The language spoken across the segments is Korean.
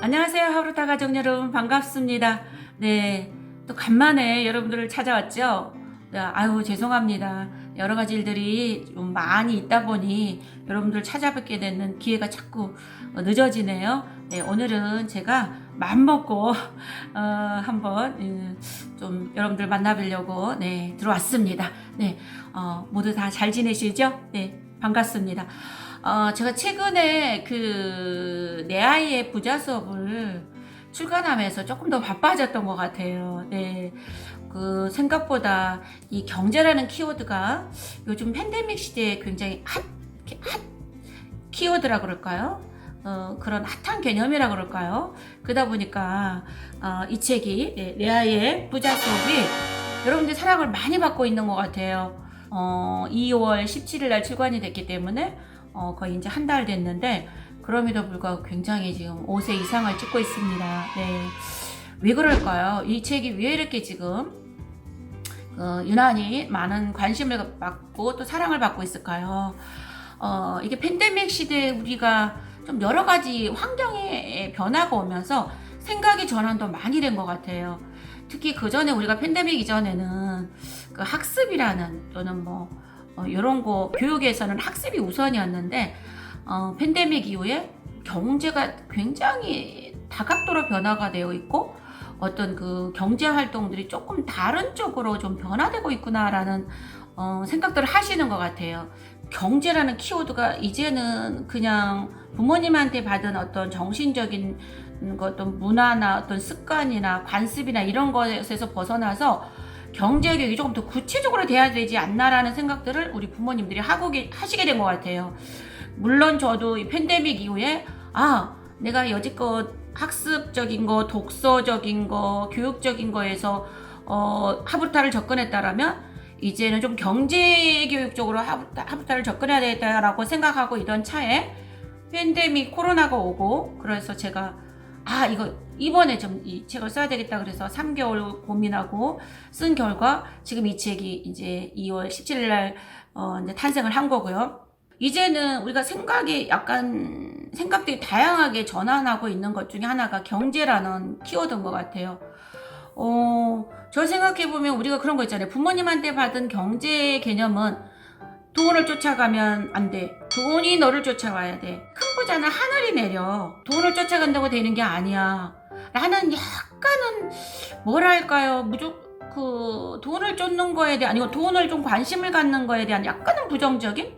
안녕하세요. 하루타 가족 여러분 반갑습니다. 네. 또 간만에 여러분들을 찾아왔죠. 네, 아유 죄송합니다. 여러 가지 일들이 좀 많이 있다 보니 여러분들 찾아뵙게 되는 기회가 자꾸 어, 늦어지네요. 네, 오늘은 제가 맘 먹고 어, 한번 음, 좀 여러분들 만나뵈려고 네, 들어왔습니다. 네, 어, 모두 다 잘 지내시죠? 네, 반갑습니다. 어, 제가 최근에 그 내 아이의 부자 수업을 출간하면서 조금 더 바빠졌던 것 같아요. 네. 그 생각보다 이 경제라는 키워드가 요즘 팬데믹 시대에 굉장히 핫, 핫 키워드라 그럴까요? 어, 그런 핫한 개념이라 그럴까요? 그러다 보니까 어, 이 책이 네, 내 아이의 부자 수업이 여러분들 사랑을 많이 받고 있는 것 같아요. 어, 2월 17일 날 출간이 됐기 때문에 어, 거의 이제 한 달 됐는데 그럼에도 불구하고 굉장히 지금 5세 이상을 찍고 있습니다. 네. 왜 그럴까요? 이 책이 왜 이렇게 지금 어, 유난히 많은 관심을 받고 또 사랑을 받고 있을까요? 어, 이게 팬데믹 시대에 우리가 좀 여러 가지 환경의 변화가 오면서 생각의 전환도 많이 된 것 같아요. 특히 그 전에 우리가 팬데믹 이전에는 그 학습이라는 또는 뭐 어, 이런 거 교육에서는 학습이 우선이었는데 어, 팬데믹 이후에 경제가 굉장히 다각도로 변화가 되어 있고 어떤 그 경제 활동들이 조금 다른 쪽으로 좀 변화되고 있구나라는 어, 생각들을 하시는 것 같아요. 경제라는 키워드가 이제는 그냥 부모님한테 받은 어떤 정신적인 그 어떤 문화나 어떤 습관이나 관습이나 이런 것에서 벗어나서 경제 교육이 조금 더 구체적으로 돼야 되지 않나라는 생각들을 우리 부모님들이 하고 계, 하시게 된 것 같아요. 물론 저도 이 팬데믹 이후에 아 내가 여지껏 학습적인 거, 독서적인 거, 교육적인 거에서 어, 하부타를 접근했다라면 이제는 좀 경제 교육 쪽으로 하부타, 하부타를 접근해야 되겠다라고 생각하고 있던 차에 팬데믹 코로나가 오고 그래서 제가 아 이거 이번에 좀 이 책을 써야 되겠다 그래서 3개월 고민하고 쓴 결과 지금 이 책이 이제 2월 17일 날 어, 이제 탄생을 한 거고요. 이제는 우리가 생각이 약간 생각들이 다양하게 전환하고 있는 것 중에 하나가 경제라는 키워드인 것 같아요. 어, 저 생각해보면 우리가 그런 거 있잖아요. 부모님한테 받은 경제 개념은 돈을 쫓아가면 안 돼. 돈이 너를 쫓아와야 돼. 큰 부자는 하늘이 내려. 돈을 쫓아간다고 되는 게 아니야. 나는 약간은 뭐랄까요. 무조 그 돈을 쫓는 거에 대한 아니고 돈을 좀 관심을 갖는 거에 대한 약간은 부정적인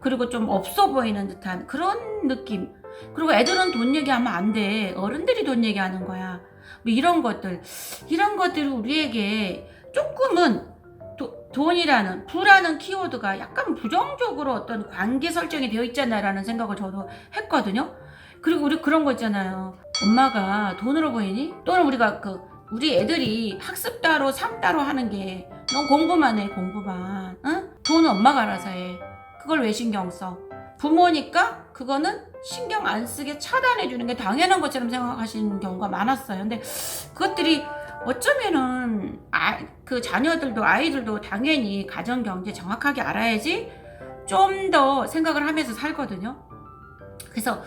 그리고 좀 없어 보이는 듯한 그런 느낌. 그리고 애들은 돈 얘기하면 안 돼. 어른들이 돈 얘기하는 거야. 뭐 이런 것들. 이런 것들이 우리에게 조금은 도, 돈이라는 부라는 키워드가 약간 부정적으로 어떤 관계 설정이 되어 있잖아라는 생각을 저도 했거든요. 그리고 우리 그런 거 있잖아요. 엄마가 돈으로 보이니? 또는 우리가 그 우리 애들이 학습 따로 삶 따로 하는 게 넌 공부만 해 공부만. 응? 돈은 엄마가 알아서 해. 그걸 왜 신경 써? 부모니까 그거는 신경 안 쓰게 차단해 주는 게 당연한 것처럼 생각하시는 경우가 많았어요. 근데 그것들이 어쩌면은 아, 그 자녀들도 아이들도 당연히 가정 경제 정확하게 알아야지 좀 더 생각을 하면서 살거든요. 그래서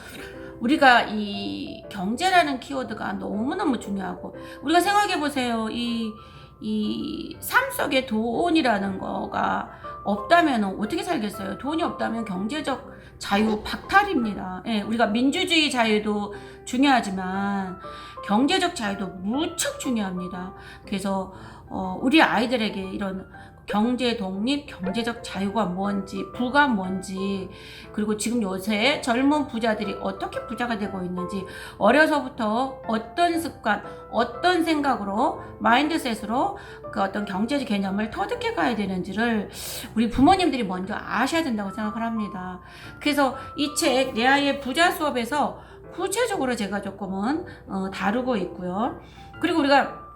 우리가 이 경제라는 키워드가 너무너무 중요하고 우리가 생각해 보세요. 이 이 삶 속에 돈이라는 거가 없다면 어떻게 살겠어요? 돈이 없다면 경제적 자유 박탈입니다. 예, 우리가 민주주의 자유도 중요하지만 경제적 자유도 무척 중요합니다. 그래서 어, 우리 아이들에게 이런 경제 독립, 경제적 자유가 뭔지, 부가 뭔지, 그리고 지금 요새 젊은 부자들이 어떻게 부자가 되고 있는지, 어려서부터 어떤 습관, 어떤 생각으로, 마인드셋으로 그 어떤 경제적 개념을 터득해 가야 되는지를 우리 부모님들이 먼저 아셔야 된다고 생각을 합니다. 그래서 이 책, 내 아이의 부자 수업에서 구체적으로 제가 조금은 어, 다루고 있고요. 그리고 우리가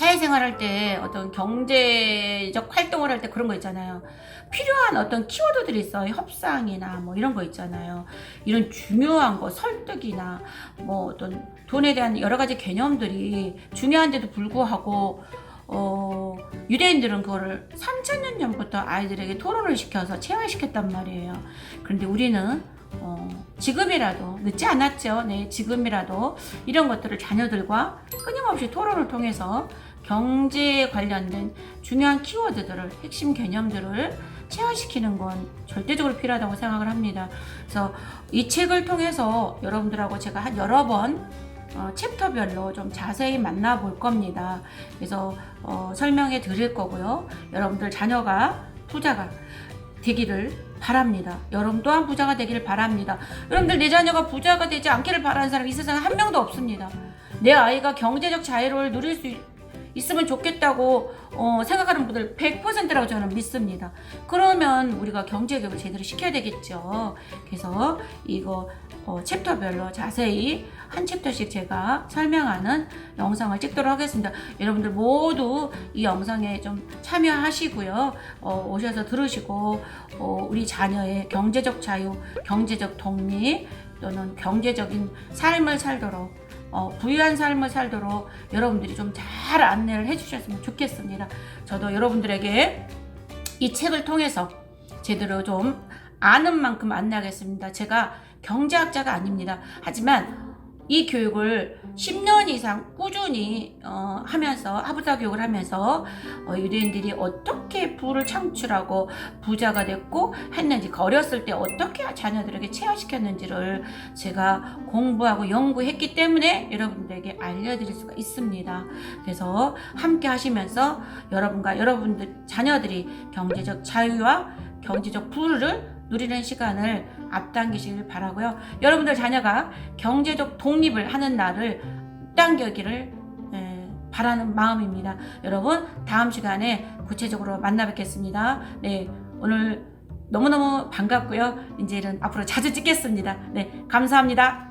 사회생활 할 때 어떤 경제적 활동을 할 때 그런 거 있잖아요. 필요한 어떤 키워드들이 있어요. 협상이나 뭐 이런 거 있잖아요. 이런 중요한 거, 설득이나 뭐 어떤 돈에 대한 여러 가지 개념들이 중요한데도 불구하고 어, 유대인들은 그거를 3천년 전부터 아이들에게 토론을 시켜서 체화시켰단 말이에요. 그런데 우리는 어, 지금이라도 늦지 않았죠. 네, 지금이라도 이런 것들을 자녀들과 끊임없이 토론을 통해서 경제에 관련된 중요한 키워드들을 핵심 개념들을 체화시키는 건 절대적으로 필요하다고 생각을 합니다. 그래서 이 책을 통해서 여러분들하고 제가 한 여러 번 어, 챕터별로 좀 자세히 만나볼 겁니다. 그래서 어, 설명해 드릴 거고요. 여러분들 자녀가 부자가 되기를 바랍니다. 여러분 또한 부자가 되기를 바랍니다. 여러분들 내 자녀가 부자가 되지 않기를 바라는 사람 이 세상에 한 명도 없습니다. 내 아이가 경제적 자유를 누릴 수 있- 있으면 좋겠다고 어, 생각하는 분들 100%라고 저는 믿습니다. 그러면 우리가 경제 교육을 제대로 시켜야 되겠죠. 그래서 이거 어, 챕터별로 자세히 한 챕터씩 제가 설명하는 영상을 찍도록 하겠습니다. 여러분들 모두 이 영상에 좀 참여하시고요. 어, 오셔서 들으시고 어, 우리 자녀의 경제적 자유, 경제적 독립 또는 경제적인 삶을 살도록 어, 부유한 삶을 살도록 여러분들이 좀 잘 안내를 해주셨으면 좋겠습니다. 저도 여러분들에게 이 책을 통해서 제대로 좀 아는 만큼 안내하겠습니다. 제가 경제학자가 아닙니다. 하지만 이 교육을 10년 이상 꾸준히 어, 하면서 하부사 교육을 하면서 어, 유대인들이 어떻게 부를 창출하고 부자가 됐고 했는지 그 어렸을 때 어떻게 자녀들에게 체화시켰는지를 제가 공부하고 연구했기 때문에 여러분들에게 알려드릴 수가 있습니다. 그래서 함께 하시면서 여러분과 여러분들 자녀들이 경제적 자유와 경제적 부를 누리는 시간을 앞당기시길 바라고요. 여러분들 자녀가 경제적 독립을 하는 날을 당겨기를 에, 바라는 마음입니다. 여러분 다음 시간에 구체적으로 만나 뵙겠습니다. 네 오늘 너무너무 반갑고요. 이제는 앞으로 자주 찍겠습니다. 네 감사합니다.